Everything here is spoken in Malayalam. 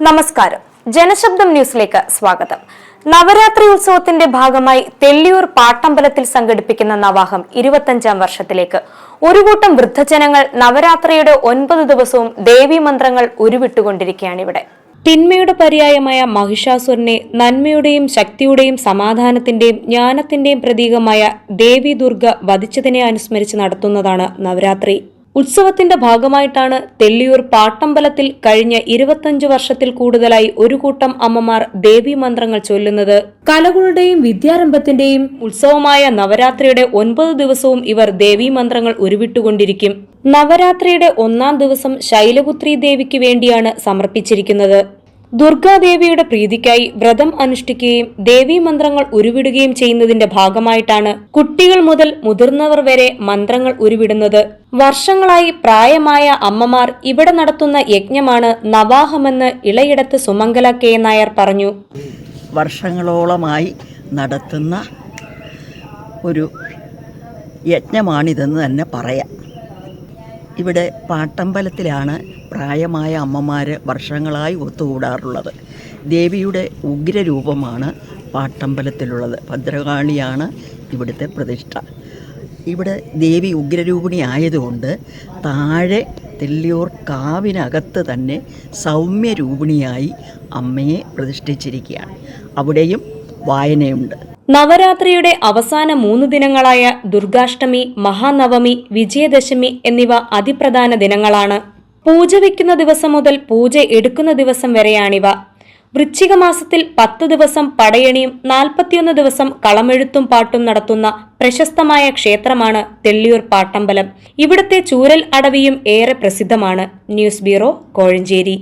നമസ്കാരം. ജനശബ്ദം ന്യൂസിലേക്ക് സ്വാഗതം. നവരാത്രി ഉത്സവത്തിന്റെ ഭാഗമായി തെല്ലിയൂർ പാട്ടമ്പലത്തിൽ സംഘടിപ്പിക്കുന്ന നവാഹം ഇരുപത്തഞ്ചാം വർഷത്തിലേക്ക്. ഒരു കൂട്ടം വൃദ്ധജനങ്ങൾ നവരാത്രിയുടെ ഒൻപത് ദിവസവും ദേവീ മന്ത്രങ്ങൾ ഉരുവിട്ടുകൊണ്ടിരിക്കുകയാണിവിടെ. തിന്മയുടെ പര്യായമായ മഹിഷാസുരനെ നന്മയുടെയും ശക്തിയുടെയും സമാധാനത്തിന്റെയും ജ്ഞാനത്തിന്റെയും പ്രതീകമായ ദേവി ദുർഗ വധിച്ചതിനെ അനുസ്മരിച്ച് നടത്തുന്നതാണ് നവരാത്രി. ഉത്സവത്തിന്റെ ഭാഗമായിട്ടാണ് തെള്ളിയൂർ പാട്ടമ്പലത്തിൽ കഴിഞ്ഞ ഇരുപത്തഞ്ചു വർഷത്തിൽ കൂടുതലായി ഒരു കൂട്ടം അമ്മമാർ ദേവീ മന്ത്രങ്ങൾ ചൊല്ലുന്നത്. കലകളുടെയും വിദ്യാരംഭത്തിന്റെയും ഉത്സവമായ നവരാത്രിയുടെ ഒൻപത് ദിവസവും ഇവർ ദേവീ മന്ത്രങ്ങൾ ഉരുവിട്ടുകൊണ്ടിരിക്കും. നവരാത്രിയുടെ ഒന്നാം ദിവസം ശൈലപുത്രി ദേവിക്ക് വേണ്ടിയാണ് സമർപ്പിച്ചിരിക്കുന്നത്. ദുർഗാദേവിയുടെ പ്രീതിക്കായി വ്രതം അനുഷ്ഠിക്കുകയും ദേവീ മന്ത്രങ്ങൾ ഉരുവിടുകയും ചെയ്യുന്നതിന്റെ ഭാഗമായിട്ടാണ് കുട്ടികൾ മുതൽ മുതിർന്നവർ വരെ മന്ത്രങ്ങൾ ഉരുവിടുന്നത്. വർഷങ്ങളായി പ്രായമായ അമ്മമാർ ഇവിടെ നടത്തുന്ന യജ്ഞമാണ് നവാഹമെന്ന് ഇളയിടത്ത് സുമംഗല കെ നായർ പറഞ്ഞു. വർഷങ്ങളോളമായി നടത്തുന്ന ഒരു യജ്ഞമാണിതെന്ന് തന്നെ പറയാം. ഇവിടെ പാട്ടമ്പലത്തിലാണ് പ്രായമായ അമ്മമാർ വർഷങ്ങളായി ഒത്തുകൂടാറുള്ളത്. ദേവിയുടെ ഉഗ്രരൂപമാണ് പാട്ടമ്പലത്തിലുള്ളത്. ഭദ്രകാളിയാണ് ഇവിടുത്തെ പ്രതിഷ്ഠ. ഇവിടെ ദേവി ഉഗ്രരൂപിണി ആയതുകൊണ്ട് താഴെ തെല്ലിയൂർ കാവിനകത്ത് തന്നെ സൗമ്യരൂപിണിയായി അമ്മയെ പ്രതിഷ്ഠിച്ചിരിക്കുകയാണ്. അവിടെയും വായനയുണ്ട്. നവരാത്രിയുടെ അവസാന മൂന്ന് ദിനങ്ങളായ ദുർഗാഷ്ടമി മഹാനവമി വിജയദശമി എന്നിവ അതിപ്രധാന ദിനങ്ങളാണ്. പൂജ വയ്ക്കുന്ന ദിവസം മുതൽ പൂജ എടുക്കുന്ന ദിവസം വരെയാണിവ. വൃശ്ചിക മാസത്തിൽ പത്ത് ദിവസം പടയണിയും നാൽപ്പത്തിയൊന്ന് ദിവസം കളമെഴുത്തും പാട്ടും നടത്തുന്ന പ്രശസ്തമായ ക്ഷേത്രമാണ് തെള്ളിയൂർ പാട്ടമ്പലം. ഇവിടുത്തെ ചൂരൽ അടവിയും ഏറെ പ്രസിദ്ധമാണ്. News bureau Kozhencherry.